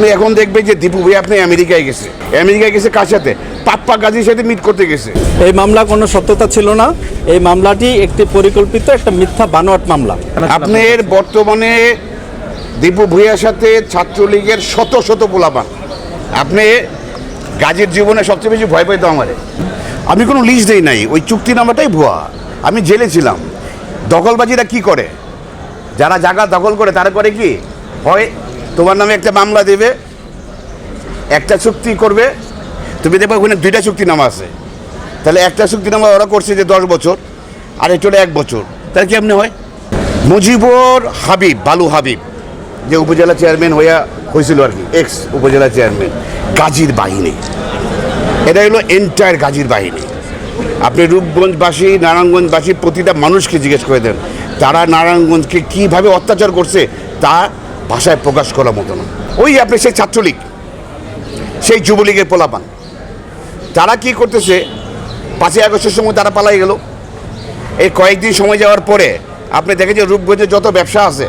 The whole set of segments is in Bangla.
আপনি এখন দেখবেন যে দীপু ভাই আপনি আমেরিকায় গেছে। আমেরিকায় গেছে কার সাথে? পাপ্পা গাজীর সাথে মিট করতে গেছে। এই মামলা কোনো সত্যতা ছিল না। এই মামলাটি একটি পরিকল্পিত একটা মিথ্যা বানোয়াট মামলা। আপনার বর্তমানে দীপু ভূঁইয়ার সাথে ছাত্রলীগের শত শত পোলাপান। আপনি গাজীর জীবনে সবচেয়ে বেশি ভয় পাইতো আমারে। আমি কোনো লিস্ট দেই নাই ওই চুক্তি চুক্তিনামাটাই ভুয়া। আমি জেলে ছিলাম। দখলবাজিরা কি করে? যারা জায়গা দখল করে তারা করে কি? হয় তোমার নামে একটা মামলা দেবে, একটা চুক্তি করবে, তুমি দেখবে ওখানে দুইটা চুক্তিনামা আছে। তাহলে একটা চুক্তিনামা ওরা করছে যে দশ বছর, আর এটা এক বছর। তাহলে কি এমনি হয়? মুজিবুর হাবিব, বালু হাবিব, যে উপজেলা চেয়ারম্যান হইয়া হয়েছিল আর কি এক্স উপজেলা চেয়ারম্যান, গাজীর বাহিনী। এটা হলো এন্টায়ার গাজীর বাহিনী। আপনি রূপগঞ্জবাসী, নারায়ণগঞ্জবাসী, প্রতিটা মানুষকে জিজ্ঞেস করে দেন, তারা নারায়ণগঞ্জকে কীভাবে অত্যাচার করছে, তা ভাষায় প্রকাশ করার মতো না। ওই আপনি সেই ছাত্রলীগ, সেই যুবলীগের পোলাপান। তারা কি করতেছে? পাঁচই আগস্টের সময় তারা পালাই গেল। এই কয়েকদিন সময় যাওয়ার পরে আপনি দেখেন যে রূপগঞ্জে যত ব্যবসা আছে,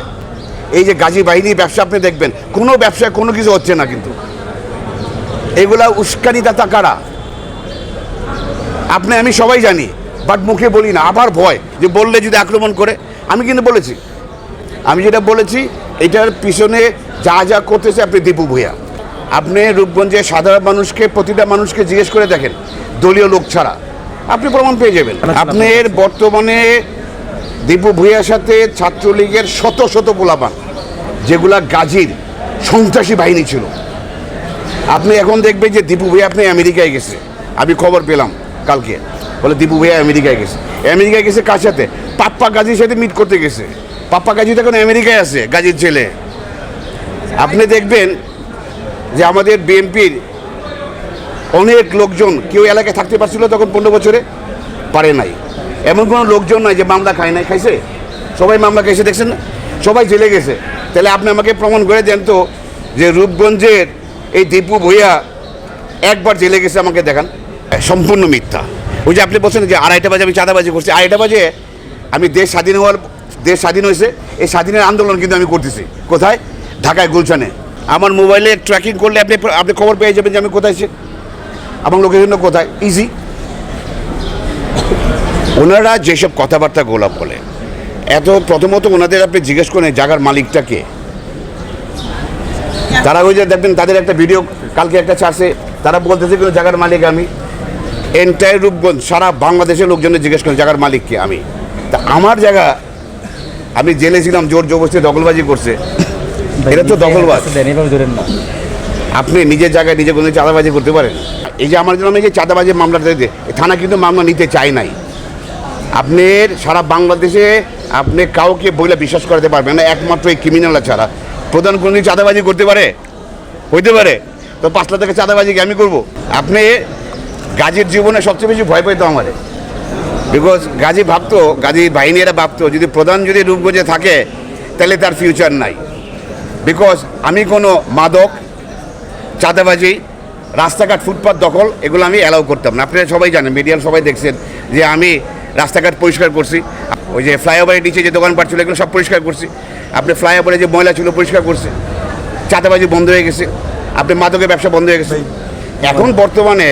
এই যে গাজী বাহিনীর ব্যবসা আপনি দেখবেন, কোনো ব্যবসায় কোনো কিছু হচ্ছে না কিন্তু। এগুলা উস্কানিদাতা কারা? আপনি, আমি সবাই জানি, বাট মুখে বলি না, আবার ভয় যে বললে যদি আক্রমণ করে। আমি কিন্তু বলেছি, আমি যেটা বলেছি এটার পিছনে যা যা করতেছে আপনি দীপু ভূয়া আপনি রূপগঞ্জে সাধারণ মানুষকে প্রতিটা মানুষকে জিজ্ঞেস করে দেখেন দলীয় লোক ছাড়া। আপনি প্রমাণ পেয়ে যাবেন। আপনার বর্তমানে দীপু ভূয়ার সাথে ছাত্রলীগের শত শত পোলাপান যেগুলা গাজীর সন্ত্রাসী বাহিনী ছিল। আপনি এখন দেখবেন যে দীপু ভাই আপনি আমেরিকায় গেছে। আমি খবর পেলাম কালকে। বলে দীপু ভাই আমেরিকায় গেছে। আমেরিকায় গেছে কার সাথে? পাপ্পা গাজীর সাথে মিট করতে গেছে। পাপ্পা গাজী তো এখন আমেরিকায় আছে, গাজীর ছেলে। আপনি দেখবেন যে আমাদের বিএনপির অনেক লোকজন, কেউ এলাকায় থাকতে পারছিল তখন পনেরো বছরে, পারে নাই। এমন কোনো লোকজন নাই যে মামলা খায় নাই, খাইছে? সবাই মামলা খাইছে, দেখছেন না? সবাই জেলে গেছে। তাহলে আপনি আমাকে প্রমাণ করে দেন তো যে রূপগঞ্জের এই দীপু ভূঁইয়া একবার জেলে গেছে, আমাকে দেখান। সম্পূর্ণ মিথ্যা। ওই যে আপনি বলছেন যে আড়াইটা বাজে আমি চাঁদাবাজি করছি। আড়াইটা বাজে আমি দেশ স্বাধীন হওয়ার দেশ স্বাধীন হয়েছে এই স্বাধীনের আন্দোলন কিন্তু আমি করতেছি। কোথায়? ঢাকায় গুলশানে। আমার মোবাইলে ট্র্যাকিং করলে আপনি আপনি খবর পেয়ে যাবেন যে আমি কোথায় আছি। আমার লোকেশন কোথায়? ইজি ওনারা যেসব কথাবার্তা গোলাপ বলে এত প্রথমত ওনাদের আপনি জিজ্ঞেস করেন জায়গার মালিকটা কে? তারা ওই যে দেখবেন তাদের একটা ভিডিও কালকে একটা ছাড়ছে তারা বলতেছে কিন্তু জায়গার মালিক আমি। এন্টায়ার রূপগঞ্জ সারা বাংলাদেশের লোকজনের জিজ্ঞেস করেন জায়গার মালিক কে আমি? তা আমার জায়গা আমি জেলে ছিলাম জোর জবরদস্তি দখলবাজি করছে। এটা তো দখলবাজ। আপনি নিজের জায়গায় নিজে কোনো চাঁদাবাজি করতে পারেন। এই যে আমার জন্য আমি যে চাঁদাবাজির মামলাটা দিতে থানা কিন্তু মামলা নিতে চাই নাই। আপনার সারা বাংলাদেশে আপনি কাউকে বইলে বিশ্বাস করাতে পারবেন না একমাত্র এই ক্রিমিনালরা ছাড়া। প্রধান কোনো চাঁদাবাজি করতে পারে? হইতে পারে। তো পাঁচ থেকে চাঁদাবাজি কি আমি করব? আপনি গাজীর জীবনে সবচেয়ে বেশি ভয় পাইতো আমারে। বিকজ গাজী ভাবতো গাজী বাহিনীরা ভাবতো যদি প্রধান যদি রূপগঞ্জে থাকে তাহলে তার ফিউচার নাই বিকজ আমি কোনো মাদক চাঁদাবাজি রাস্তাঘাট ফুটপাত দখল এগুলো আমি অ্যালাউ করতাম না আপনারা সবাই জানেন মিডিয়ার সবাই দেখছেন যে আমি রাস্তাঘাট পরিষ্কার করছি ওই যে ফ্লাইওভারের নিচে যে দোকানপাট ছিল এগুলো সব পরিষ্কার করছি আপনি ফ্লাইওভারে যে ময়লা ছিল পরিষ্কার করছি চাঁদাবাজি বন্ধ হয়ে গেছে আপনি মাদকের ব্যবসা বন্ধ হয়ে গেছে এখন বর্তমানে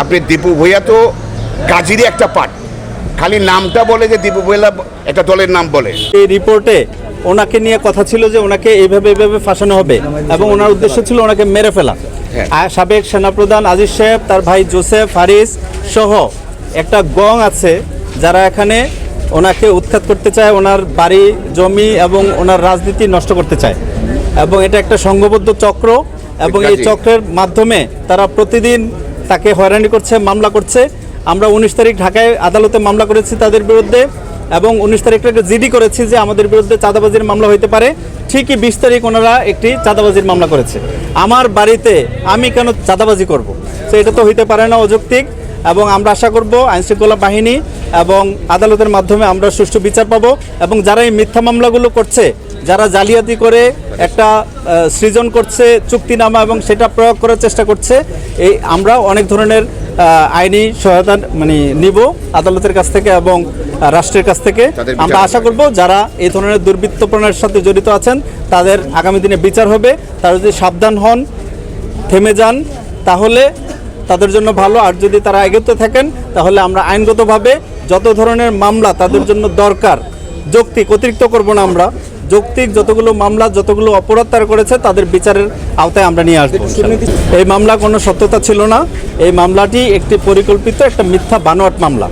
আপনি দীপু ভূঁইয়া তো কাজেরই একটা পার্ট খালি নামটা বলে যে দীপু ভূঁইয়া একটা দলের নাম বলে। এই রিপোর্টে ওনাকে নিয়ে কথা ছিল যে ওনাকে এইভাবে এইভাবে ফাঁসানো হবে এবং ওনার উদ্দেশ্য ছিল ওনাকে মেরে ফেলা। হ্যাঁ। সাবেক সেনাপ্রধান আজিজ সাহেব তার ভাই জোসেফ হারিস সহ একটা গং আছে যারা এখানে ওনাকে উৎখাত করতে চায় ওনার বাড়ি জমি এবং ওনার রাজনীতি নষ্ট করতে চায়। এবং এটা একটা সংঘবদ্ধ চক্র এবং এই চক্রের মাধ্যমে তারা প্রতিদিন তাকে হয়রানি করছে মামলা করছে। আমরা উনিশ তারিখ ঢাকায় আদালতে মামলা করেছি তাদের বিরুদ্ধে এবং উনিশ তারিখ একটা জিডি করেছি যে আমাদের বিরুদ্ধে চাঁদাবাজির মামলা হইতে পারে। ঠিকই বিশ তারিখ ওনারা একটি চাঁদাবাজির মামলা করেছে। আমার বাড়িতে আমি কেন চাঁদাবাজি করব? তো এটা তো হইতে পারে না অযৌক্তিক এবং আমরা আশা করব আইনশৃঙ্খলা বাহিনী এবং আদালতের মাধ্যমে আমরা সুষ্ঠু বিচার পাবো এবং যারা এই মিথ্যা মামলাগুলো করছে, যারা জালিয়াতি করে একটা সৃজন করছে চুক্তিনামা এবং সেটা প্রয়োগ করার চেষ্টা করছে, এই আমরা অনেক ধরনের আইনি সহায়তা মানে নিব আদালতের কাছ থেকে এবং রাষ্ট্রের কাছ থেকে। আমরা আশা। করব যারা এই ধরনের দুর্বৃত্তপনার সাথে জড়িত আছেন তাদের আগামী দিনে বিচার হবে। তারা যদি সাবধান হন থেমে যান তাহলে তাদের জন্য ভালো। আর যদি তারা এগোতে থাকেন তাহলে আমরা আইনগতভাবে যত ধরনের মামলা তাদের জন্য দরকার যৌক্তিক অতিরিক্ত করব না আমরা। যৌক্তিক যতগুলো মামলা, যতগুলো অপরাধ তারা করেছে, তাদের বিচারের আওতায় আমরা নিয়ে আসব এই মামলা কোনো সত্যতা ছিল না। এই মামলাটি একটি পরিকল্পিত একটা মিথ্যা বানোয়াট মামলা।